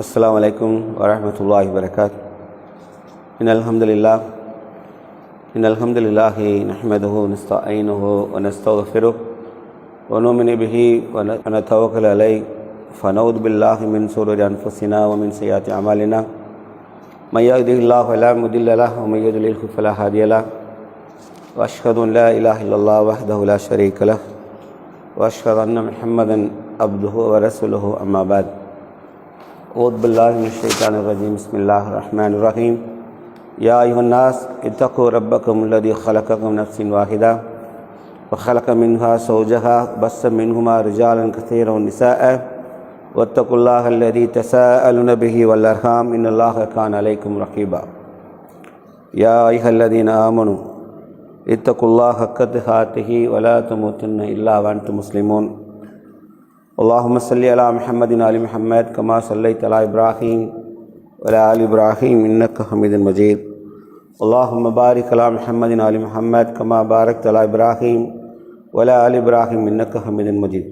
السلام عليكم ورحمة الله وبركاته. إن الحمد لله إن الحمد لله نحمده ونستعينه ونستغفره ونؤمن به ون- ونتوكل عليه. فنعوذ بالله من شرور أنفسنا ومن سيئات أعمالنا. من يهده الله فلا مضل له ومن يضلله فلا هادي له. وأشهد أن لا إله إلا الله وحده لا شريك له وأشهد أن محمدا عبده ورسوله أما بعد. أعوذ بالله من الشيطان الرجيم. بسم الله الرحمن الرحيم. يا أيها الناس اتقوا ربكم الذي خلقكم من نفس واحدة وخلق منها زوجها بث منهما رجالا كثيرا ونساء واتقوا الله الذي تساءلون به والأرحام إن الله كان عليكم رقيبا. يا أيها الذين آمنوا اتقوا الله حق تقاته ولا تموتن إلا وأنتم مسلمون. اللهم صل على محمد وآل محمد كما صليت على إبراهيم وعلى آل إبراهيم إنك حميد مجيد. اللهم بارك على محمد وآل محمد كما باركت على إبراهيم وعلى آل إبراهيم إنك حميد مجيد.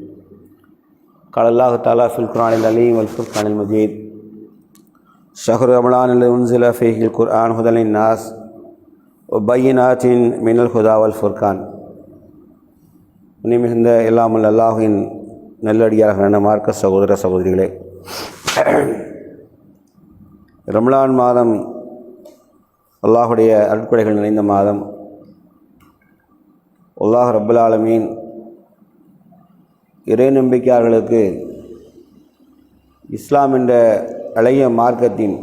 قال الله تعالى في القرآن العليم والفرقان المجيد. شهر رمضان الذي أنزل فيه القرآن هدى للناس. பையினாத்தின் மின்னல் ஹுதாவல் ஃபுர்கான் மிகுந்த இல்லாமல் அல்லாஹின் நல்லடியார்களான மார்க்க சகோதர சகோதரிகளே ரம்லான் மாதம் அல்லாஹுடைய அருட்கொடைகள் நிறைந்த மாதம் அல்லாஹ் ரப்புல் ஆலமீன் இறை நம்பிக்கையாளர்களுக்கு இஸ்லாம் என்ற அழகிய மார்க்கத்தின்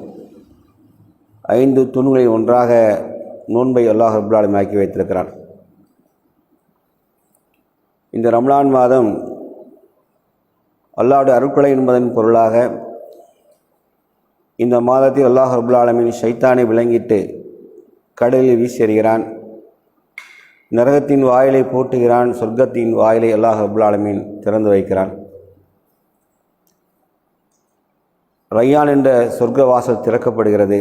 ஐந்து துண்களை ஒன்றாக நோன்பை அல்லாஹ் ரபுல்லாலும் ஆக்கி வைத்திருக்கிறான். இந்த ரம்லான் மாதம் அல்லாவுடைய அருட்கொலை என்பதன் பொருளாக இந்த மாதத்தில் அல்லாஹ் ரபுல்லாலமின் சைத்தானை ஷைத்தானை விளங்கிட்டு கடலில் வீசறிகிறான். நரகத்தின் வாயிலை போட்டுகிறான். சொர்க்கத்தின் வாயிலை அல்லாஹ் ரபுல்லாலமின் திறந்து வைக்கிறான். ரையான் என்ற சொர்க்க வாசல் திறக்கப்படுகிறது.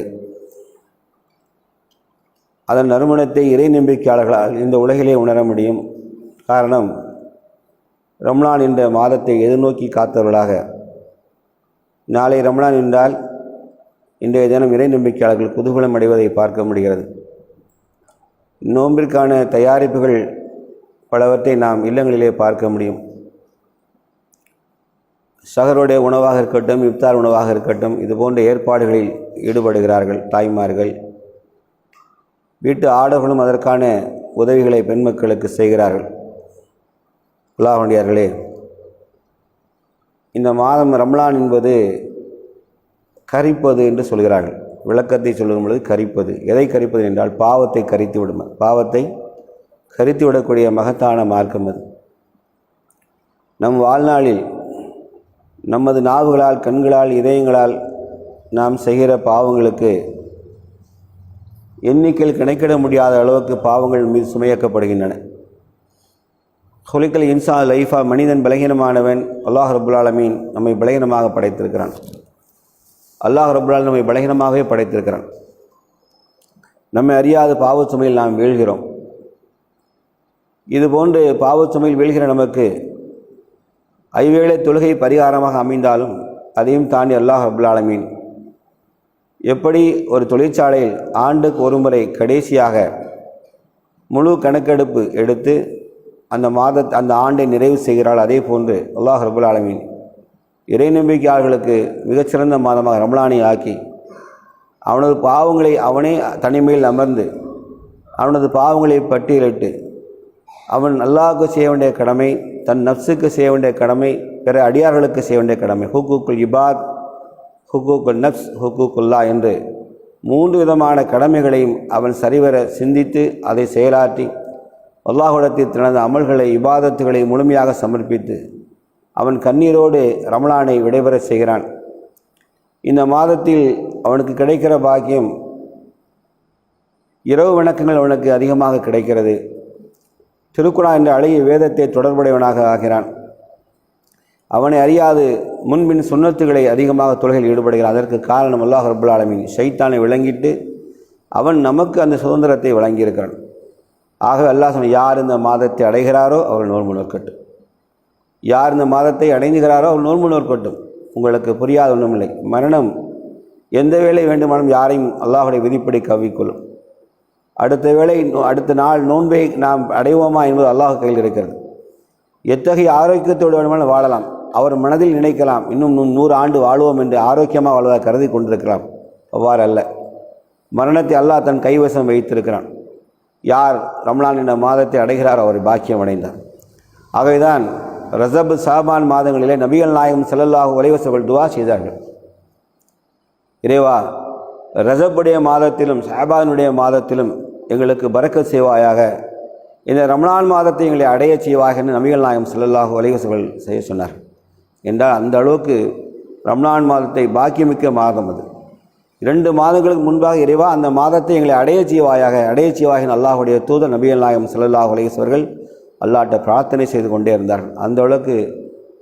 அதன் நறுமணத்தை இறை நம்பிக்கையாளர்களால் இந்த உலகிலே உணர முடியும். காரணம் ரம்லான் என்ற மாதத்தை எதிர்நோக்கி காத்தவர்களாக. நாளை ரம்லான் என்றால் இன்றைய தினம் இறை நம்பிக்கையாளர்கள் குதூகலம் அடைவதை பார்க்க முடிகிறது. நோன்பிற்கான தயாரிப்புகள் பலவற்றை நாம் இல்லங்களிலே பார்க்க முடியும். சகருடைய உணவாக இருக்கட்டும் இப்தார் உணவாக இருக்கட்டும் இது போன்ற ஏற்பாடுகளில் ஈடுபடுகிறார்கள் தாய்மார்கள். வீட்டு ஆடர்களும் அதற்கான உதவிகளை பெண் மக்களுக்கு செய்கிறார்கள். உலாவண்டியார்களே இந்த மாதம் ரம்லான் என்பது கரிப்பது என்று சொல்கிறார்கள். விளக்கத்தை சொல்லும் பொழுது கரிப்பது. எதை கரிப்பது என்றால் பாவத்தை கரித்து விடும் பாவத்தை கரித்து விடக்கூடிய மகத்தான மார்க்கம் அது. நம் வாழ்நாளில் நமது நாவுகளால் கண்களால் இதயங்களால் நாம் செய்கிற பாவங்களுக்கு எண்ணிக்கையில் கணக்கிட முடியாத அளவுக்கு பாவங்கள் மீது சுமையாக்கப்படுகின்றன. ஹொலிக்கல் இன்சா லைஃபா மனிதன் பலகீனமானவன் அல்லாஹ் ரபுல்லாலமீன் நம்மை பலகீனமாக படைத்திருக்கிறான். அல்லாஹ் ரபுல்லால் நம்மை பலகீனமாகவே படைத்திருக்கிறான். நம்மை அறியாத பாவ சுமையில் நாம் வீழ்கிறோம். இதுபோன்று பாவச் சுமையில் வீழ்கிற நமக்கு ஐவேளை தொழுகை பரிகாரமாக அமைந்தாலும் அதையும் தாண்டி அல்லாஹ் ரபுல் எப்படி ஒரு தொழிற்சாலையில் ஆண்டுக்கு ஒரு முறை கடைசியாக முழு கணக்கெடுப்பு எடுத்து அந்த மாத அந்த ஆண்டை நிறைவு செய்கிறாள் அதே போன்று அல்லாஹ் ரபுல் ஆலமீன் இறை நம்பிக்கையாளர்களுக்கு மிகச்சிறந்த மாதமாக ரமலானை ஆக்கி அவனது பாவங்களை அவனே தனிமையில் அமர்ந்து அவனது பாவங்களை பட்டியலிட்டு அவன் அல்லாஹுக்கு செய்ய வேண்டிய கடமை தன் நப்சுக்கு செய்ய வேண்டிய கடமை பிற அடியார்களுக்கு செய்ய வேண்டிய கடமை ஹுக்குக்குல் இபாத் ஹுக்குக்குல் நப்ஸ் ஹுக்குக்குல்லா என்று மூன்று விதமான கடமைகளையும் அவன் சரிவர சிந்தித்து அதை செயலாற்றி அல்லாஹுடத்தில் தனது அமல்களை இபாதத்துகளை முழுமையாக சமர்ப்பித்து அவன் கண்ணீரோடு ரமலானை விடைபெற செய்கிறான். இந்த மாதத்தில் அவனுக்கு கிடைக்கிற பாக்கியம் இரவு வணக்கங்கள் அவனுக்கு அதிகமாக கிடைக்கிறது. திருக்குறா என்ற அழகிய வேதத்தை தொடர்புடையவனாக ஆகிறான். அவனை அறியாது. முன்பின் சுண்ணத்துகளை அதிகமாக தொழுகையில் ஈடுபடுகிறான். அதற்கு காரணம் அல்லாஹ் ரபுல் ஆலமின். சைத்தானை விளங்கிட்டு அவன் நமக்கு அந்த சுதந்திரத்தை வழங்கியிருக்கிறான். ஆகவே அல்லாஹ் சொன்ன யார் இந்த மாதத்தை அடைகிறாரோ அவர் நோன்பு நோக்கட்டும் யார் இந்த மாதத்தை அடைந்துகிறாரோ அவர் நோன்பு நோக்கட்டும் உங்களுக்கு புரியாத ஒன்றுமில்லை. மரணம் எந்த வேலை வேண்டுமானும் யாரையும் அல்லாஹுடைய விதிப்படி கவிக்கொள்ளும் அடுத்த வேளை நோ- அடுத்த நாள் நோன்பை நாம் அடைவோமா என்பது அல்லாஹ் கையில் இருக்கிறது. எத்தகைய ஆரோக்கியத்தோடு வேணுமானாலும் வாழலாம். அவர் மனதில் நினைக்கலாம். இன்னும் நூ- நூறு ஆண்டு வாழ்வோம் என்று ஆரோக்கியமாக வாழ்வதாக கருதி கொண்டிருக்கலாம். அவ்வாறு அல்ல மரணத்தை அல்லாஹ் தன் கைவசம் வைத்திருக்கிறான். யார் ரம்லான் என்ற மாதத்தை அடைகிறார் அவர் பாக்கியம் அடைந்தார். ஆகவேதான் ரசப் சாபான் மாதங்களிலே நபிகள் நாயகம் ஸல்லல்லாஹு அலைஹி துவா செய்தார்கள். இறைவா ரசப்புடைய மாதத்திலும் சாபானுடைய மாதத்திலும் எங்களுக்கு பறக்க செய்வாயாக. இந்த ரமணான் மாதத்தை எங்களை அடைய செய்வாக என்று நபிகள் நாயகம் ஸல்லல்லாஹு அலைஹி செய்ய சொன்னார். என்றால் அந்த அளவுக்கு ரம்லான் மாதத்தை பாக்கியமிக்க மாதம் அது. இரண்டு மாதங்களுக்கு முன்பாக இறைவா அந்த மாதத்தை எங்களை அடைய செய்வாயாக அடைய செய்வாக அல்லாஹுடைய தூதர் நபிகள் நாயகம் செல்லல்லாஹு அலைஹி அல்லாட்ட பிரார்த்தனை செய்து கொண்டே இருந்தார்கள். அந்த அளவுக்கு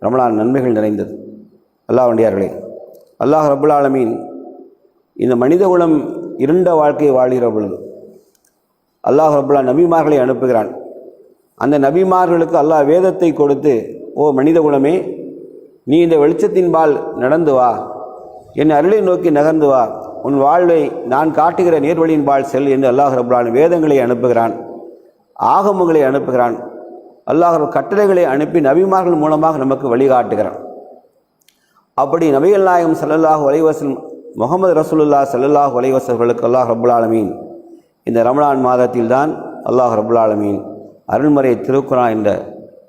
ரமலான் நன்மைகள் நிறைந்தது. அல்லாஹ்வுடையார்களே அல்லாஹ் ரபுல் ஆலமீன் இந்த மனித குலம் இருண்ட வாழ்க்கையை வாழ்கிற பொழுது அல்லாஹ் ரபுல்லா நபிமார்களை அனுப்புகிறான். அந்த நபிமார்களுக்கு அல்லாஹ் வேதத்தை கொடுத்து ஓ மனித குலமே நீ இந்த வெளிச்சத்தின்பால் நடந்து வா. என் அருளை நோக்கி நகர்ந்து வா. உன் வாழ்வை நான் காட்டுகிற நேர்வழியின்பால் செல் என்று அல்லாஹ் ரபுல்லான் வேதங்களை அனுப்புகிறான். ஆகமங்களை அனுப்புகிறான். அல்லாஹ் கட்டளைகளை அனுப்பி நபிமார்கள் மூலமாக நமக்கு வழிகாட்டுகிறான். அப்படி நபிகள் நாயகம் செல்லல்லாஹ் அலைஹி முகமது ரசூலுல்லா ஸல்லல்லாஹு அலைஹி அல்லாஹ் ரபுல்லாலமீன் இந்த ரமலான் மாதத்தில்தான் அல்லாஹ் ரப்புல் ஆலமீன் அருள்மறை திருக்குரான் என்ற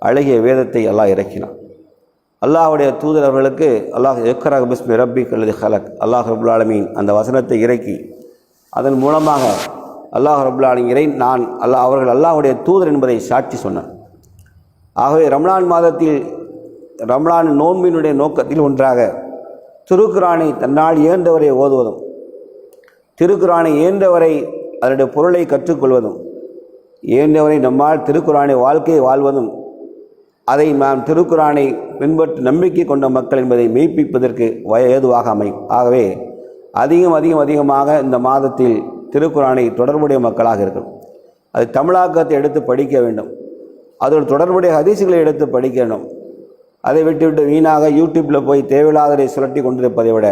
அழகிய வேதத்தை அல்லாஹ் இறக்கினான். அல்லாஹுடைய தூதர் அவர்களுக்கு அல்லாஹ் எக்கராக பிஸ்மி ரப்பி அல்லது ஹலக். அல்லாஹ் ரபுல்லாலமீன் அந்த வசனத்தை இறக்கி அதன் மூலமாக அல்லாஹ் ரப்புல் இறை நான் அல்லாஹ் அவர்கள் அல்லாஹுடைய தூதர் என்பதை சாட்சி சொன்னார். ஆகவே ரம்லான் மாதத்தில் ரம்லான் நோன்பினுடைய நோக்கத்தில் ஒன்றாக திருக்குரானை தன்னால் இயன்றவரை ஓதுவதும் திருக்குரானை இயன்றவரை அதனுடைய பொருளை கற்றுக்கொள்வதும் இயன்றவரை நம்மால் திருக்குறானை வாழ்க்கையை வாழ்வதும் அதை நாம் திருக்குறானை பின்பற்றி நம்பிக்கை கொண்ட மக்கள் என்பதை மெய்ப்பிப்பதற்கு வய ஏதுவாக அமையும் ஆகவே அதிகம் அதிகம் அதிகமாக இந்த மாதத்தில் திருக்குறானை தொடர்புடைய மக்களாக இருக்கும் அது தமிழாக்கத்தை எடுத்து படிக்க வேண்டும். அதோடு தொடர்புடைய ஹதீசுகளை எடுத்து படிக்க வேண்டும். அதை விட்டுவிட்டு வீணாக யூடியூப்பில் போய் தேவையில்லாததை சுழட்டி கொண்டிருப்பதை விட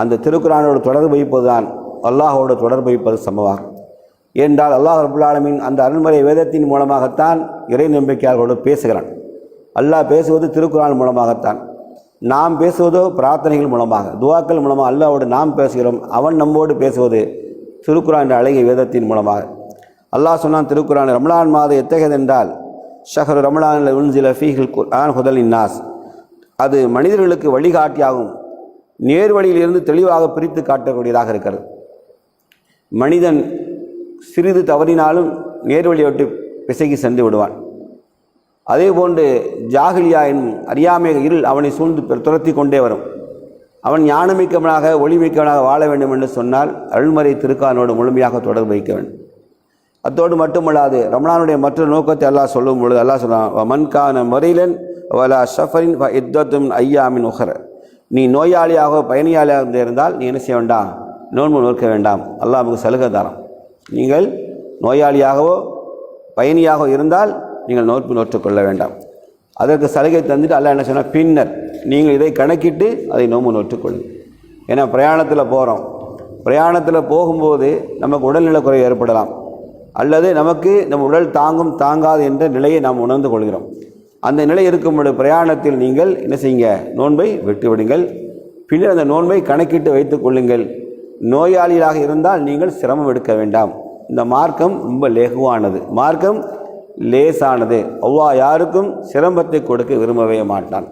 அந்த திருக்குறானோடு தொடர்பு வைப்பதுதான் அல்லாஹோடு தொடர்பு வைப்பது சமமாகும் என்றால் அல்லாஹ் ரபுல் அந்த அருள்மறை வேதத்தின் மூலமாகத்தான் இறை நம்பிக்கையாளர்களோடு பேசுகிறான். அல்லாஹ் பேசுவது திருக்குறான் மூலமாகத்தான். நாம் பேசுவதோ பிரார்த்தனைகள் மூலமாக துவாக்கள் மூலமாக அல்லாவோடு நாம் பேசுகிறோம். அவன் நம்மோடு பேசுவது திருக்குறான் என்ற அழகிய வேதத்தின் மூலமாக. அல்லாஹ் சொன்னான் திருக்குறான் ரமலான் மாதம் எத்தகையது என்றால் ஷஹர் ரமலான் உன்சில ஃபீஹில் குர்ஆன் ஹுதல் இன்னாஸ். அது மனிதர்களுக்கு வழிகாட்டியாகும் நேர்வழியிலிருந்து தெளிவாக பிரித்து காட்டக்கூடியதாக இருக்கிறது. மனிதன் சிறிது தவறினாலும் நேர்வழியை விட்டு பிசகி சென்று விடுவான். அதே போன்று ஜாகிலியா என்னும் அறியாமை இருள் அவனை சூழ்ந்து துரத்தி கொண்டே வரும். அவன் ஞானமிக்கவனாக ஒளிமிக்கவனாக வாழ வேண்டும் என்று சொன்னால் அருள்மறை திருக்கானோடு முழுமையாக தொடர்பு வைக்க வேண்டும். அத்தோடு மட்டுமல்லாது ரமணானுடைய மற்ற நோக்கத்தை அல்லாஹ் சொல்லும் பொழுது அல்லாஹ் சொன்னான் மன்கான முறையிலன் வலா ஷஃபரின் இத்தத்தும் ஐயாமின் உஹர. நீ நோயாளியாக பயணியாளியாக இருந்தால் நீ என்ன செய்ய வேண்டாம்? நோன்பு நோக்க வேண்டாம். அல்லாஹ் நமக்கு சலுகை தரம். நீங்கள் நோயாளியாகவோ பயணியாக இருந்தால் நீங்கள் நோன்பு நோற்றுக்கொள்ள வேண்டாம். அதற்கு சலுகை தந்துட்டு அல்லாஹ் என்ன சொன்னால் பின்னர் நீங்கள் இதை கணக்கிட்டு அதை நோன்பு நோற்றுக்கொள்ளும் ஏன்னா பிரயாணத்தில் போகிறோம் பிரயாணத்தில் போகும்போது நமக்கு உடல்நலக் குறைவு ஏற்படலாம். அல்லது நமக்கு நம் உடல் தாங்கும் தாங்காது என்ற நிலையை நாம் உணர்ந்து கொள்கிறோம். அந்த நிலை இருக்கும் பொழுது பிரயாணத்தில் நீங்கள் என்ன செய்யுங்க? நோன்பை விட்டுவிடுங்கள். பின்னர் அந்த நோன்பை கணக்கிட்டு வைத்துக் கொள்ளுங்கள். நோயாளிகளாக இருந்தால் நீங்கள் சிரமம் எடுக்க வேண்டாம். இந்த மார்க்கம் ரொம்ப லேகுவானது. மார்க்கம் லேசானது. அவ்வா யாருக்கும் சிரமத்தை கொடுக்க விரும்பவே மாட்டான்.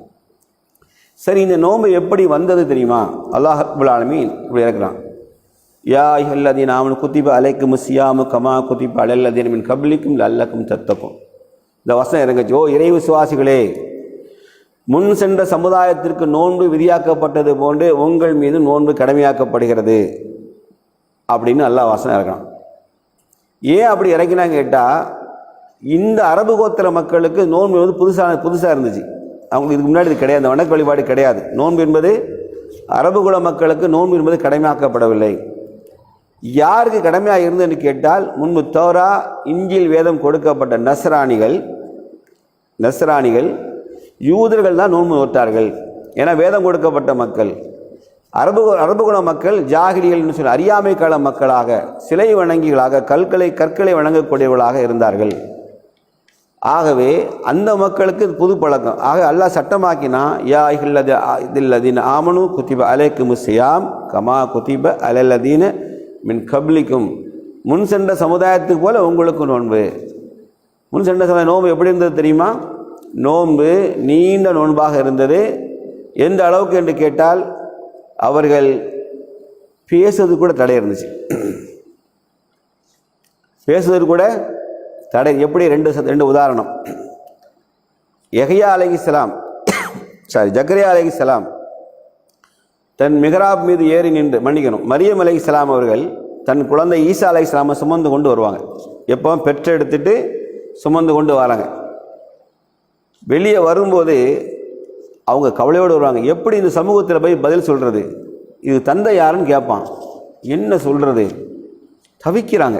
சரி இந்த நோன்பு எப்படி வந்தது தெரியுமா? அல்லாஹ் ரப்புல் ஆலமீன் இப்படி இருக்கிறான் யா ஐஹல்லதீன் ஆமன் குத்திப அலைக்கும் முசியாமு கமா குத்திப அலல்லதீன் மின் கப்லிக்கும் லல்லக்கும் தத்தக்கும். இந்த வசனம் இறங்கச்சு. ஓ இறை விசுவாசிகளே முன் சென்ற சமுதாயத்திற்கு நோன்பு விதியாக்கப்பட்டது போன்று உங்கள் மீது நோன்பு கடமையாக்கப்படுகிறது அப்படின்னு அல்லா வாசனை இறக்கணும். ஏன் அப்படி இறக்கினான்னு கேட்டால் இந்த அரபு கோத்திர மக்களுக்கு நோன்பு வந்து புதுசாக புதுசாக இருந்துச்சு. அவங்களுக்கு இதுக்கு முன்னாடி இது கிடையாது வணக்க வழிபாடு கிடையாது. நோன்பு என்பது அரபு குல மக்களுக்கு நோன்பு என்பது கடமையாக்கப்படவில்லை. யாருக்கு கடமையாக இருந்ததுன்னு கேட்டால் முன்பு தோரா இஞ்சில் வேதம் கொடுக்கப்பட்ட நஸ்ராணிகள் நஸ்ராணிகள் யூதர்கள் தான் நோன்பு நோட்டார்கள் ஏன்னா வேதம் கொடுக்கப்பட்ட மக்கள். அரபு அரபு குண மக்கள் ஜாகிரியல்னு சொல்லி அறியாமை கால மக்களாக சிலை வணங்கிகளாக கற்களை கற்களை வணங்கக்கூடியவர்களாக இருந்தார்கள். ஆகவே அந்த மக்களுக்கு புது பழக்கம். ஆக அல்லாஹ் சட்டமாக்கினா யா இல்லது இதில்லதீன் ஆமனு குத்திப அலைக்கு முசியாம் கமா குத்திப அலல்லதீன மின் கப்லிக்கும். முன் சென்ற சமுதாயத்துக்கு போல உங்களுக்கு நோன்பு. முன் சென்ற சமுதாய நோன்பு எப்படி இருந்தது தெரியுமா? நோன்பு நீண்ட நோன்பாக இருந்தது. எந்த அளவுக்கு என்று கேட்டால் அவர்கள் பேசுறது கூட தடை இருந்துச்சு. பேசுவது கூட தடை. எப்படி? ரெண்டு ரெண்டு உதாரணம். எஹியா அலகி சலாம் சாரி ஜக்கரியா சலாம் தன் மிகராப் மீது ஏறி நின்று மன்னிக்கணும். மரியம் அலைஹிஸ்ஸலாம் அவர்கள் தன் குழந்தை ஈசா அலைஹிஸ்ஸலாமை சுமந்து கொண்டு வருவாங்க. எப்போ பெற்றெடுத்துட்டு சுமந்து கொண்டு வராங்க. வெளியே வரும்போது அவங்க கவலையோடு வருவாங்க. எப்படி இந்த சமூகத்தில் போய் பதில் சொல்கிறது இது தந்தை யாருன்னு கேட்பான். என்ன சொல்கிறது தவிக்கிறாங்க.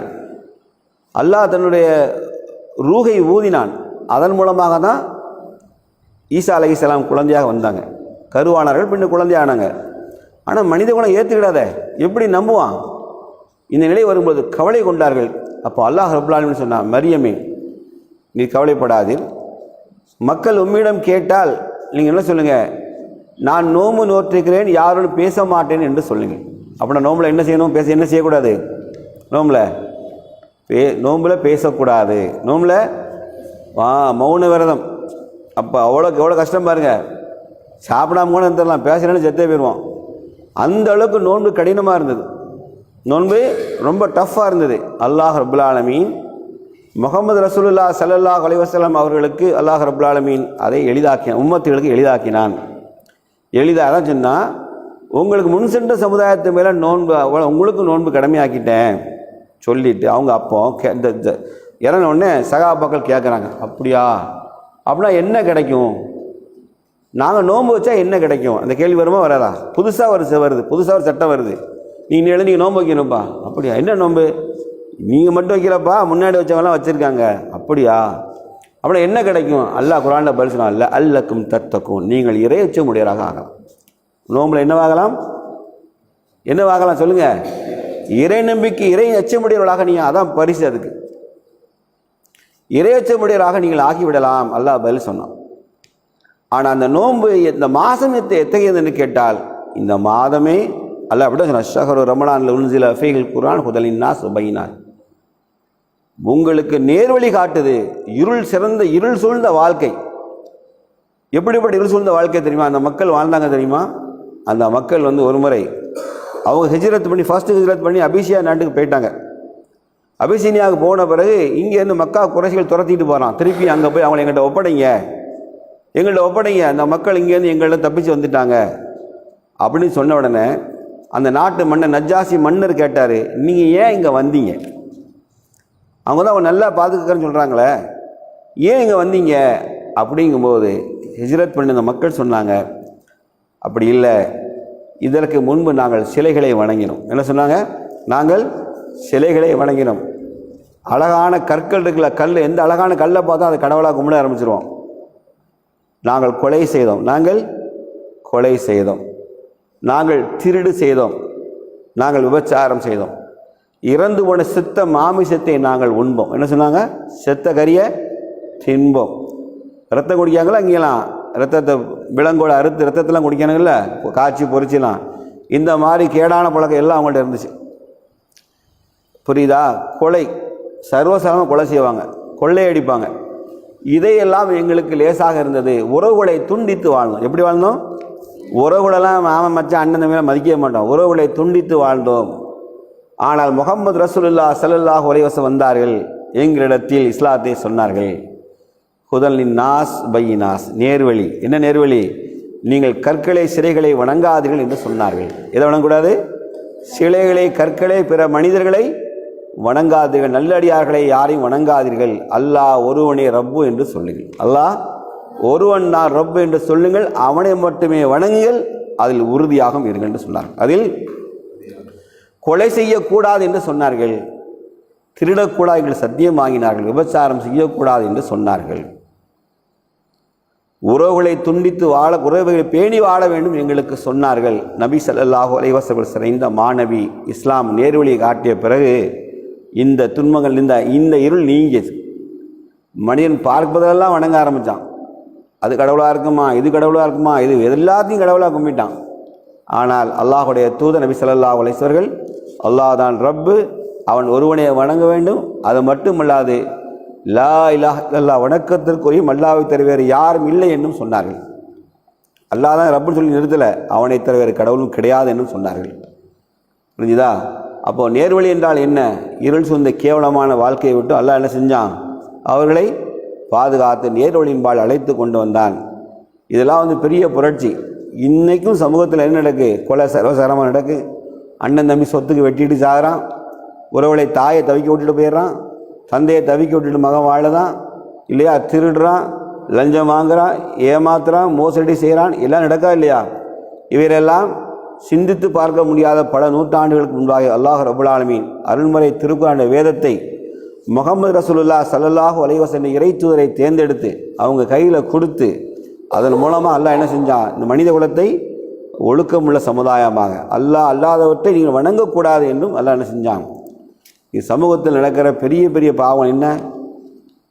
அல்லாஹ் தன்னுடைய ரூகை ஊதினான். அதன் மூலமாக தான் ஈசா அலைஹிஸ்ஸலாம் குழந்தையாக வந்தாங்க. கருவானார்கள் பின்ன குழந்தையானாங்க. ஆனால் மனித குணம் ஏற்றுக்கிடாத எப்படி நம்புவான்? இந்த நிலை வரும்போது கவலை கொண்டார்கள். அப்போ அல்லாஹ் ரபுல்லாலுன்னு சொன்னான் மரியமே நீ கவலைப்படாதீர். மக்கள் உம்மிடம் கேட்டால் நீங்கள் என்ன சொல்லுங்கள் நான் நோம்பு நோற்றிருக்கிறேன் யாரோடும் பேச மாட்டேன் என்று சொல்லுங்கள் அப்படின்னா நோம்பில் என்ன செய்யணும்? பேச என்ன செய்யக்கூடாது? நோம்பில்? பே நோம்பில் பேசக்கூடாது. நோம்பில்? வா மௌன விரதம். அப்போ அவ்வளோ எவ்வளோ கஷ்டம் பாருங்கள் சாப்பிடாம கூட இருந்துடலாம். பேசுகிறேன்னு செத்தே போயிடுவோம். அந்த அளவுக்கு நோன்பு கடினமாக இருந்தது. நோன்பு ரொம்ப டஃப்பாக இருந்தது. அல்லாஹ் ரபுல்லாலமீன் முகமது ரசூலுல்லா சல்லல்லா அலைஹி அவர்களுக்கு அல்லாஹ் ரபுல்லாலமீன் அதை எளிதாக்கினான் உம்மத்துகளுக்கு எளிதாக்கினான். எளிதாக தான் சொன்னால் உங்களுக்கு முன் சென்ற சமுதாயத்து மேலே நோன்பு உங்களுக்கு நோன்பு கடமையாக்கிட்டேன். சொல்லிட்டு அவங்க அப்போ கே இந்த இந்த- சகாபாக்கள் கேட்குறாங்க அப்படியா? அப்படின்னா என்ன கிடைக்கும்? நாங்கள் நோன்பு வச்சா என்ன கிடைக்கும்? அந்த கேள்வி வருமா வராதா? புதுசாக ஒரு வருது புதுசாக ஒரு சட்டம் வருது. நீங்கள் எழுதி நீங்கள் நோன்பு வைக்கணும்ப்பா அப்படியா? என்ன நோன்பு? நீங்கள் மட்டும் வைக்கிறப்பா முன்னாடி வச்சவங்களாம் வச்சுருக்காங்க. அப்படியா? அப்புறம் என்ன கிடைக்கும்? அல்லாஹ் குரானில் பதில் சொன்னா அல்ல அல்லக்கும் தத்தக்கும் நீங்கள் இறையச்ச முடியராக ஆகலாம். நோம்பில் என்னவாகலாம் என்னவாகலாம் சொல்லுங்கள் இறை நம்பிக்கை இறை அச்சமுடையவர்களாக நீங்கள் அதான் பரிசு அதுக்கு. இறையச்சமுடையவராக நீங்கள் ஆகிவிடலாம் அல்லாஹ் பதில் சொன்னான். ஆனால் அந்த நோன்பு இந்த மாதம் எத்த எத்தகையதுன்னு கேட்டால் இந்த மாதமே அல்ல அப்படி சொன்ன ஷஹரு ரமலான்ல உன்சில ஃபீகள் குரான் ஹுதலின்னா சுபைனார் உங்களுக்கு நேர்வழி காட்டுது. இருள் சிறந்த இருள் சூழ்ந்த வாழ்க்கை. எப்படிப்பட்ட இருள் சூழ்ந்த வாழ்க்கை தெரியுமா? அந்த மக்கள் வாழ்ந்தாங்க தெரியுமா? அந்த மக்கள் வந்து ஒரு முறை அவங்க ஹிஜ்ரத் பண்ணி ஃபஸ்ட்டு ஹிஜ்ரத் பண்ணி அபிஷியா நாட்டுக்கு போயிட்டாங்க. அபிசீனியாவுக்கு போன பிறகு இங்கேருந்து மக்கா குறைசிகள் துரத்திட்டு போகிறான் திருப்பி அங்கே போய் அவங்களை எங்கள்கிட்ட ஒப்படைங்க. எங்கள்கிட்ட ஒப்படைங்க. அந்த மக்கள் இங்கேருந்து எங்கள்கிட்ட தப்பிச்சு வந்துட்டாங்க. அப்படின்னு சொன்ன உடனே அந்த நாட்டு மன்னர் நஜாசி மன்னர் கேட்டார் நீங்கள் ஏன் இங்கே வந்தீங்க? அவங்க தான் அவன் நல்லா பாதுகாக்கிறேன்னு சொல்கிறாங்களே ஏன் இங்கே வந்தீங்க? அப்படிங்கும்போது ஹிஜ்ரத் பண்ண மக்கள் சொன்னாங்க அப்படி இல்லை. இதற்கு முன்பு நாங்கள் சிலைகளை வணங்கினோம். என்ன சொன்னாங்க? நாங்கள் சிலைகளை வணங்கினோம். அழகான கற்கள் இருக்கிற கல் எந்த அழகான கல்லை பார்த்தா அதை கடவுளாக கும்பிட ஆரம்பிச்சிருவோம் நாங்கள் கொலை செய்தோம். நாங்கள் கொலை செய்தோம். நாங்கள் திருடு செய்தோம். நாங்கள் விபச்சாரம் செய்தோம். இறந்து போன செத்த மாமிசத்தை நாங்கள் உண்போம். என்ன சொன்னாங்க? செத்த கறியை தின்போம். ரத்தம் குடிக்காங்களா? இங்கெல்லாம் ரத்தத்தை விலங்கோட அறுத்து ரத்தத்தெல்லாம் குடிக்கணுங்கல்ல காய்ச்சி பொறிச்சிலாம் இந்த மாதிரி கேடான பழக்கம் எல்லாம் அவங்கள்ட்ட இருந்துச்சு. புரியுதா? கொலை. சர்வசாதாரணமாக கொலை செய்வாங்க. கொள்ளையடிப்பாங்க இதையெல்லாம் எங்களுக்கு லேசாக இருந்தது. உறவுகளை துண்டித்து வாழ்ந்தோம். எப்படி வாழ்ந்தோம்? உறவுகளெல்லாம் மாமன் மச்சான் அண்ணன் தம்பியெல்லாம் மதிக்க மாட்டோம். உறவுகளை துண்டித்து வாழ்ந்தோம். ஆனால் முகமது ரசூலுல்லா ஸல்லல்லாஹு அலைஹி வந்தார்கள். எங்களிடத்தில் இஸ்லாத்தை சொன்னார்கள். ஹுதலின் நாஸ் பையினாஸ். நேர்வழி. என்ன நேர்வழி? நீங்கள் கற்களை சிலைகளை வணங்காதீர்கள் என்று சொன்னார்கள். எதை வணங்கக்கூடாது? சிலைகளை கற்களை பிற மனிதர்களை வணங்காதீர்கள். நல்லடியார்களை யாரையும் வணங்காதீர்கள். அல்லாஹ் ஒருவனே ரப்பு என்று சொல்லுங்கள். அல்லாஹ் ஒருவன் நான் ரப்பு என்று சொல்லுங்கள். அவனை மட்டுமே வணங்குங்கள். அதில் உறுதியாகவும் இருங்கள் என்று சொன்னார் அதில் கொலை செய்யக்கூடாது என்று சொன்னார்கள். திருடக்கூடாது என்று சத்தியம் வாங்கினார்கள் விபச்சாரம் செய்யக்கூடாது என்று சொன்னார்கள். உறவுகளை துண்டித்து வாழ உறவுகளை பேணி வாழ வேண்டும் எங்களுக்கு சொன்னார்கள். நபி சல்லாஹூ அலைஹி சிறைந்த மாணவி இஸ்லாம் நேர்வழியை காட்டிய பிறகு இந்த துன்பங்கள் இந்த இந்த இருள் நீங்கியது. மனிதன் பார்ப்பதெல்லாம் வணங்க ஆரம்பித்தான் அது கடவுளாக இருக்குமா இது கடவுளாக இருக்குமா இது எல்லாத்தையும் கடவுளாக கும்பிட்டான். ஆனால் அல்லாஹுடைய தூத நபி சொல்லல்லா அலைஹி அல்லாஹ் தான் ரப்பு அவன் ஒருவனை வணங்க வேண்டும். அது மட்டுமல்லாது லா இலாஹ இல்லல்லாஹ் வணக்கத்திற்குரிய அல்லாவை தவிர யாரும் இல்லை என்றும் சொன்னார்கள். அல்லாஹ் தான் ரப்புன்னு சொல்லி நிறுத்தலை அவனை தவிர கடவுளும் கிடையாது என்றும் சொன்னார்கள். புரிஞ்சுதா? அப்போது நேர்வழி என்றால் என்ன? இருள் சொந்த கேவலமான வாழ்க்கையை விட்டு அல்லாஹ் என்ன செஞ்சான்? அவர்களை பாதுகாத்து நேர்வழியின்பால் அழைத்து கொண்டு வந்தான். இதெல்லாம் வந்து பெரிய புரட்சி. இன்றைக்கும் சமூகத்தில் என்ன நடக்கு? கொலை சர்வசாரமாக நடக்கு. அண்ணன் தம்பி சொத்துக்கு வெட்டிட்டு சாகிறான். உறவுகளை தாயை தவிக்க விட்டுட்டு போயிடுறான். தந்தையை தவிக்க விட்டுட்டு மகன் வாழதான். இல்லையா? திருடுறான் லஞ்சம் வாங்குகிறான் ஏமாத்துறான் மோசடி செய்கிறான் எல்லாம் நடக்கா இல்லையா? இவரெல்லாம் சிந்தித்து பார்க்க முடியாத பல நூற்றாண்டுகளுக்கு முன்பாக அல்லாஹ் ரபுலாலமீன் அருள்முறை திருக்குறான வேதத்தை முகமது ரசூலுல்லா சல்லல்லாஹு அலைவசன் இறைத்துவரை தேர்ந்தெடுத்து அவங்க கையில் கொடுத்து அதன் மூலமாக அல்லாஹ் என்ன செஞ்சான்? இந்த மனித குலத்தை ஒழுக்கமுள்ள சமுதாயமாக அல்லாஹ் அல்லாதவற்றை நீங்கள் வணங்கக்கூடாது என்றும் அல்லாஹ் என்ன செஞ்சான்? இது சமூகத்தில் நடக்கிற பெரிய பெரிய பாவம் என்ன?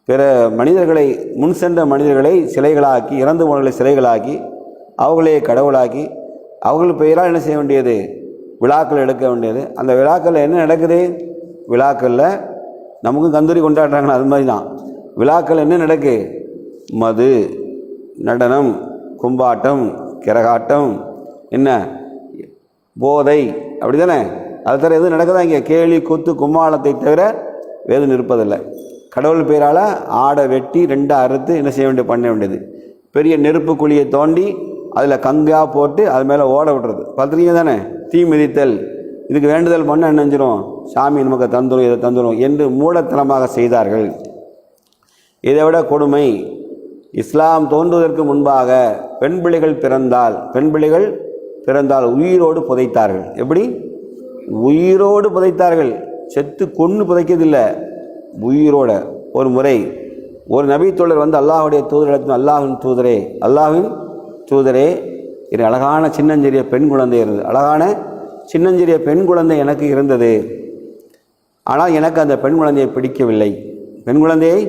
பிற மனிதர்களை முன் சென்ற மனிதர்களை சிலைகளாக்கி இறந்து போனவர்களை சிலைகளாக்கி அவர்களே கடவுளாக்கி அவர்கள் பெயரால் என்ன செய்ய வேண்டியது? விழாக்கள் எடுக்க வேண்டியது. அந்த விழாக்களில் என்ன நடக்குது? விழாக்களில் நமக்கும் கந்தூரி கொண்டாடுறாங்களா அது மாதிரி தான் விழாக்கள் என்ன நடக்கு? மது. நடனம் கும்பாட்டம் கிரகாட்டம் என்ன? போதை அப்படி தானே அது தவிர எதுவும் நடக்குதா இங்கே? கேலி கொத்து கும்மாளத்தை தவிர வேதம் நிற்பதில்லை கடவுள் பேரால் ஆடை வெட்டி ரெண்டாக அறுத்து என்ன செய்ய வேண்டிய பண்ண வேண்டியது. பெரிய நெருப்பு குழியை தோண்டி அதில் கங்கா போட்டு அது மேலே ஓட விடுறது. பார்த்துருக்கீங்க தானே? தீ மிதித்தல். இதுக்கு வேண்டுதல் பண்ண நினைஞ்சிரும் சாமி நமக்கு தந்துடும் இதை தந்துடும் என்று மூடத்தனமாக செய்தார்கள். இதை விட கொடுமை. இஸ்லாம் தோன்றுவதற்கு முன்பாக பெண் பிள்ளைகள் பிறந்தால் பெண் பிள்ளைகள் பிறந்தால் உயிரோடு புதைத்தார்கள். எப்படி? உயிரோடு புதைத்தார்கள். செத்து கொன்று புதைக்கதில்லை. உயிரோட. ஒரு முறை ஒரு நபி தோழர் வந்து அல்லாஹுடைய தூதரிடத்தில் அல்லாஹின் தூதரே அல்லாஹின் தூதரே. இது அழகான சின்னஞ்சிறிய பெண் குழந்தை இருந்தது. அழகான சின்னஞ்சிறிய பெண் குழந்தை எனக்கு இருந்தது. ஆனால் எனக்கு அந்த பெண் குழந்தையை பிடிக்கவில்லை. பெண் குழந்தையை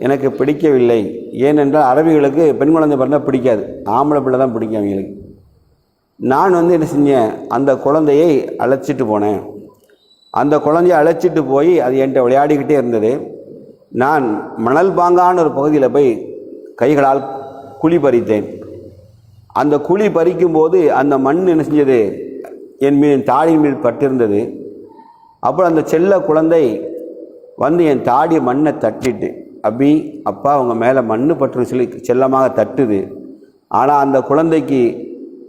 எனக்கு பிடிக்கவில்லை. ஏனென்றால் அரபிகளுக்கு பெண் குழந்தை பிறந்தால் பிடிக்காது. ஆம்பளை பிள்ளை தான் பிடிக்கும் அவங்களுக்கு. நான் வந்து என்ன செஞ்சேன்? அந்த குழந்தையை அழைச்சிட்டு போனேன். அந்த குழந்தையை அழைச்சிட்டு போய் அது என்கிட்ட விளையாடிக்கிட்டே இருந்தது. நான் மணல் பாங்கான ஒரு பகுதியில் போய் கைகளால் குழி பறித்தேன். அந்த குழி பறிக்கும்போது அந்த மண் என்ன செஞ்சது? என் மீது என் தாடியின் மீது பட்டிருந்தது. அப்புறம் அந்த செல்ல குழந்தை வந்து என் தாடி மண்ணை தட்டிட்டு அபி அப்பா அவங்க மேலே மண் பற்று சொல்லி செல்லமாக தட்டுது. ஆனால் அந்த குழந்தைக்கு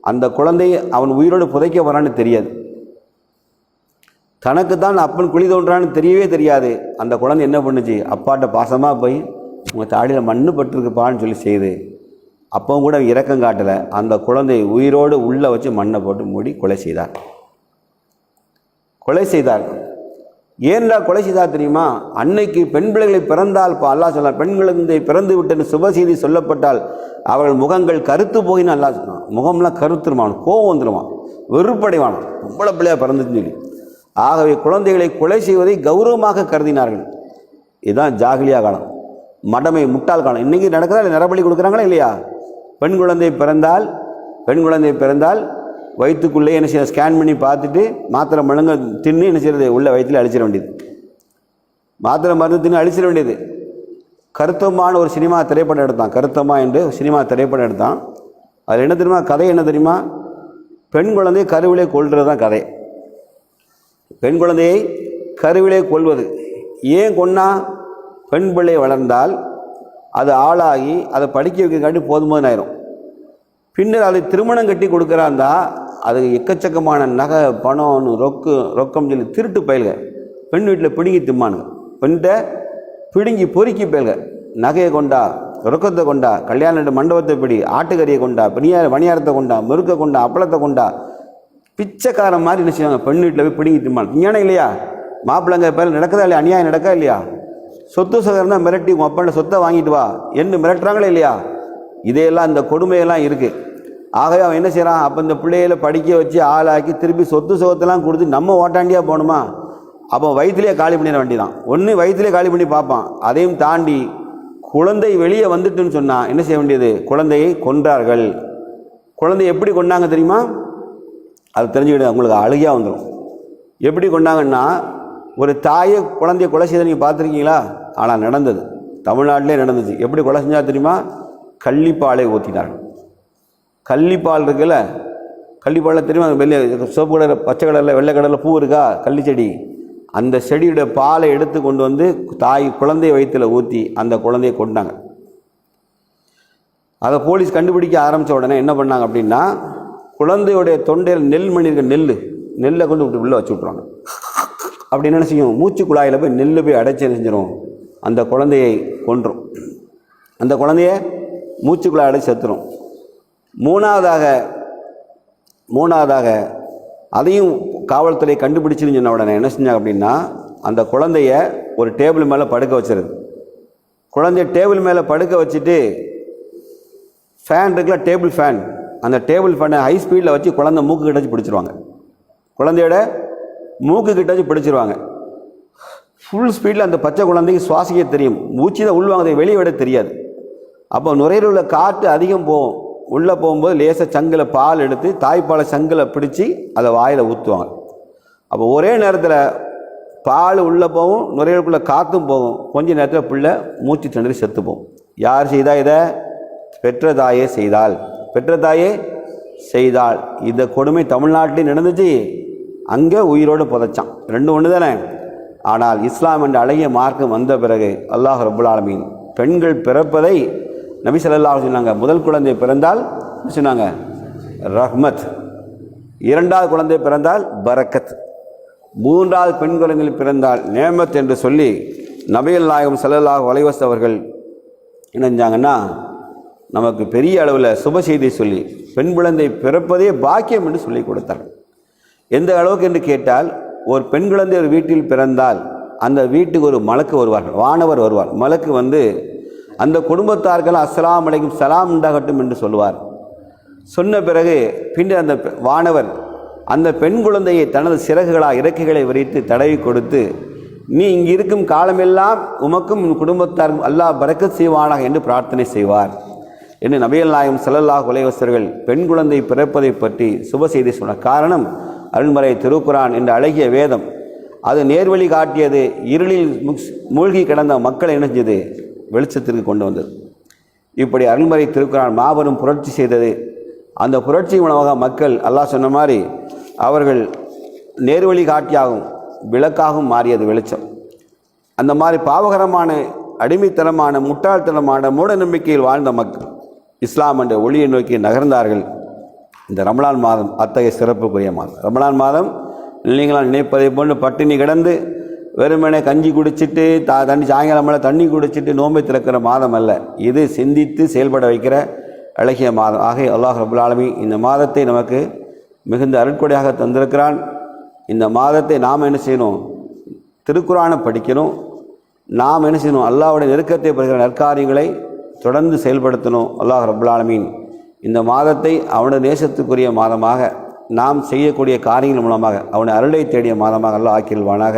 அந்த குழந்தை அவன் உயிரோடு புதைக்க வரான்னு தெரியாது. தனக்கு தான் அப்பன் குழி தோன்றான்னு தெரியவே தெரியாது. அந்த குழந்தை என்ன பண்ணுச்சு? அப்பாட்ட பாசமாக போய் உங்கள் தாடியில் மண் பட்டிருக்குப்பான்னு சொல்லி செய்யுது அப்பவும் கூட இரக்கம் காட்டலை. அந்த குழந்தை உயிரோடு உள்ளே வச்சு மண்ணை போட்டு மூடி கொலை செய்தார். கொலை செய்தார். ஏன்டா கொலை செய்தா தெரியுமா? அன்னைக்கு பெண் பிள்ளைகளை பிறந்தால் இப்போ அல்லாஹ் சொல்லலாம் பெண் குழந்தை பிறந்து விட்டேன்னு சுப செய்தி சொல்லப்பட்டால் அவர்கள் முகங்கள் கருத்து போயின்னு அல்லாஹ் சொன்னான். முகம்லாம் கருத்துருமான் கோவம் வந்துடுவான் வெறுப்படைவான். இவ்வளோ பிள்ளையாக பிறந்துச்சுன்னு சொல்லி. ஆகவே குழந்தைகளை கொலை செய்வதை கௌரவமாக கருதினார்கள். இதுதான் ஜாகிலியா காலம். மடமை முட்டாள் காலம். இன்றைக்கி நடக்குதா இல்லை நரபலி கொடுக்குறாங்களா இல்லையா? பெண் குழந்தை பிறந்தால் பெண் குழந்தை பிறந்தால் வயிற்றுக்குள்ளே என்ன செய்ய ஸ்கேன் பண்ணி பார்த்துட்டு மாத்திரை மழுங்க தின்னு என்ன செய்யறது உள்ள வயிற்றில் அழிச்சிட வேண்டியது. மாத்திரை மருந்து தின்னு அழிச்சிட வேண்டியது. கருத்தமான ஒரு சினிமா திரைப்படம் எடுத்தான். கருத்தமா என்று சினிமா திரைப்படம் எடுத்தான். அதில் என்ன தெரியுமா கதை என்ன தெரியுமா? பெண் குழந்தையை கருவிலே கொள்வது தான் கதை. பெண் குழந்தையை கருவிலே கொள்வது ஏன் கொன்னா பெண் பிள்ளை வளர்ந்தால் அது ஆளாகி அதை படிக்க வைக்கிறக்காட்டி போதும்போது ஆயிரும். பின்னர் அதை திருமணம் கட்டி கொடுக்குறாந்தா அது எக்கச்சக்கமான நகை பணம் ரொக்கு ரொக்கம் சொல்லி திருட்டு பயில்க பெண் வீட்டில் பிடுங்கி திம்மானுங்க. பெண்கிட்ட பிடுங்கி பொறுக்கி பயில்க நகையை கொண்டா ரொக்கத்தை கொண்டா கல்யாண மண்டபத்தை பிடி ஆட்டுக்கறியை கொண்டா பணியார பணியாரத்தை கொண்டா முறுக்கை கொண்டா அப்பளத்தை கொண்டா பிச்சைக்காரன் மாதிரி என்ன செய்வாங்க? பெண் வீட்டில் போய் பிடுங்கி திம்மான். ஞானம் இல்லையா? மாப்பிள்ளைங்க பேர் நடக்குதா இல்லையா? அநியாயம் நடக்கா இல்லையா? சொத்து சகரம் தான் மிரட்டி உங்கள் அப்பா சொத்தை வாங்கிட்டு வா. என்ன மிரட்டுறாங்களே இல்லையா? இதையெல்லாம் இந்த கொடுமையெல்லாம் இருக்குது ஆகவே அவன் என்ன செய்கிறான் அப்போ இந்த பிள்ளைகளை படிக்க வச்சு ஆளாக்கி திருப்பி சொத்து சுகத்தெல்லாம் கொடுத்து நம்ம ஓட்டாண்டியாக போகணுமா? அப்போ வயிற்றுலேயே காலி பண்ணிட வேண்டியதான் ஒன்று வயிற்றுலேயே காலி பண்ணி பார்ப்பான். அதையும் தாண்டி குழந்தை வெளியே வந்துட்டுன்னு சொன்னால் என்ன செய்ய வேண்டியது? குழந்தையை கொன்றார்கள். குழந்தை எப்படி கொண்டாங்க தெரியுமா? அது தெரிஞ்சுக்கிட்டு உங்களுக்கு அழுகையாக வந்துடும் எப்படி கொண்டாங்கன்னா ஒரு தாயை குழந்தைய கொலை செய்த நீங்கள் பார்த்துருக்கீங்களா? ஆனால் நடந்தது. தமிழ்நாட்டிலே நடந்துச்சு. எப்படி கொலை செஞ்சால் தெரியுமா? கள்ளிப்பாலை ஊற்றினார்கள் கள்ளிப்பால் இருக்குல்ல? கள்ளிப்பாலில் அது வெள்ளைய சிவப்பு கலரில் பச்சை கலரில் வெள்ளை கலரில் பூ இருக்கா? கள்ளி செடி. அந்த செடியோட பாலை எடுத்து கொண்டு வந்து தாய் குழந்தைய வயிற்றுல ஊற்றி அந்த குழந்தைய கொண்டாங்க அதை போலீஸ் கண்டுபிடிக்க ஆரம்பித்த உடனே என்ன பண்ணாங்க அப்படின்னா குழந்தையுடைய தொண்டையில் நெல் மணி இருக்க நெல் நெல்லை கொண்டு விட்டு உள்ளே வச்சு விட்ருவாங்க அப்படி என்ன செய்யும்? மூச்சு குழாயில் போய் நெல் போய் அடைச்சி செஞ்சிடும் அந்த குழந்தையை கொன்றும். அந்த குழந்தைய மூச்சு குழாய் அடைச்சி செத்துரும். மூணாவதாக மூணாவதாக அதையும் காவல்துறை கண்டுபிடிச்சுன்னு சொன்ன உடனே என்ன செஞ்சாங்க அப்படின்னா அந்த குழந்தைய ஒரு டேபிள் மேலே படுக்க வச்சிருது. குழந்தைய டேபிள் மேலே படுக்க வச்சுட்டு ஃபேன் இருக்குல்ல டேபிள் ஃபேன் அந்த டேபிள் ஃபேனை ஹை ஸ்பீடில் வச்சு குழந்தை மூக்கு கிட்ட வச்சு பிடிச்சிருவாங்க. குழந்தையோட மூக்கு கிட்ட வச்சு பிடிச்சிருவாங்க. ஃபுல் ஸ்பீடில் அந்த பச்சை குழந்தைக்கு சுவாசிக்க தெரியும். மூச்சு தான் உள்வாங்க வெளியே விட தெரியாது. அப்போ நுரையில் உள்ள காற்று அதிகம் போகும். உள்ளே போகும்போது லேசாக சங்கில் பால் எடுத்து தாய்ப்பாலை சங்கில் பிடிச்சி அதை வாயில் ஊற்றுவாங்க அப்போ ஒரே நேரத்தில் பால் உள்ளே போகும் நுரையீரலுக்குள்ளே காற்றும் போகும். கொஞ்ச நேரத்தில் பிள்ளை மூச்சு திணறி செத்து போகும். யார் செய்தா இதை? பெற்ற தாயே செய்தால் பெற்ற தாயே செய்தால் இந்த கொடுமை தமிழ்நாட்டில் நடந்துச்சு. அங்கே உயிரோடு புதைச்சான். ரெண்டு ஒன்று தானே ஆனால் இஸ்லாம் என்ற அழகிய மார்க்கம் வந்த பிறகு அல்லாஹ் ரபுல் ஆலமீன் பெண்கள் பிறப்பதை நபி ஸல்லல்லாஹு சொன்னாங்க முதல் குழந்தை பிறந்தால் சொன்னாங்க? ரஹ்மத். இரண்டாவது குழந்தை பிறந்தால் பரக்கத். மூன்றாவது பெண் குழந்தைகள் பிறந்தால் நேமத் என்று சொல்லி நபிகள் நாயகம் செல்லலாக வலைவசவர்கள் வஸல்லம் அவர்கள் என்ன செஞ்சாங்கன்னா நமக்கு பெரிய அளவில் சுப செய்தி சொல்லி பெண் குழந்தை பிறப்பதே பாக்கியம் என்று சொல்லி கொடுத்தார்கள். எந்த அளவுக்கு என்று கேட்டால் ஒரு பெண் குழந்தை ஒரு வீட்டில் பிறந்தால் அந்த வீட்டுக்கு ஒரு மலக்கு வருவார்கள் வானவர் வருவார். மலக்கு வந்து அந்த குடும்பத்தார்கள் அஸ்லாம் அலைக்கும் சலாம் உண்டாகட்டும் என்று சொல்லுவார். சொன்ன பிறகு பின்னர் அந்த வானவர் அந்த பெண் குழந்தையை தனது சிறகுகளாக இறக்கைகளை விரித்து தடவி கொடுத்து நீ இங்கு இருக்கும் காலமெல்லாம் உமக்கும் உன் குடும்பத்தாருக்கும் அல்லாஹ் பரக்கத் செய்வானாக என்று பிரார்த்தனை செய்வார். என்று நபியல் நாயகம் சலல்லாஹ் அலைஹி பெண் குழந்தை பிறப்பதை பற்றி சுப செய்தி சொன்ன காரணம் அருள்மறை திருக்குரான் என்ற அழகிய வேதம். அது நேர்வழி காட்டியது இருளில் முக்ஸ்- மூழ்கி கிடந்த மக்களை இணைஞ்சது. வெளிச்சத்திற்கு கொண்டு வந்தது. இப்படி அருள்மறை திருக்குறான் மாபெரும் புரட்சி செய்தது. அந்த புரட்சி மூலமாக மக்கள் அல்லாஹ் சொன்ன மாதிரி அவர்கள் நேர்வழி காட்டியாகவும் விளக்காகவும் மாறியது வெளிச்சம். அந்த மாதிரி பாவகரமான அடிமைத்தனமான முட்டாள்தனமான மூட நம்பிக்கையில் வாழ்ந்த மக்கள் இஸ்லாம் என்ற ஒளியை நோக்கி நகர்ந்தார்கள். இந்த ரமலான் மாதம் அத்தகைய சிறப்புக்குரிய மாதம் ரமலான் மாதம் நீங்களாம் நினைப்பதை போன்று பட்டினி கிடந்து வெறுமனே கஞ்சி குடிச்சிட்டு தா தண்ணி சாயங்காலம் மேலே தண்ணி குடிச்சிட்டு நோம்பை திறக்கிற மாதம் அல்ல. இது சிந்தித்து செயல்பட வைக்கிற அழகிய மாதம். ஆகிய அல்லாஹ் ரபுல் ஆலமி இந்த மாதத்தை நமக்கு மிகுந்த அருட்கொடையாக தந்திருக்கிறான். இந்த மாதத்தை நாம் என்ன செய்யணும்? திருக்குறானை படிக்கணும். நாம் என்ன செய்யணும்? அல்லாவுடைய நெருக்கத்தை பெறுகிற நற்காரியங்களை தொடர்ந்து செயல்படுத்தணும். அல்லாஹ் ரபுல் ஆலமீன் இந்த மாதத்தை அவனது நேசத்துக்குரிய மாதமாக நாம் செய்யக்கூடிய காரியங்கள் மூலமாக அவனை அருளை தேடிய மாதமாக அல்லாஹ் ஆக்கிடுவானாக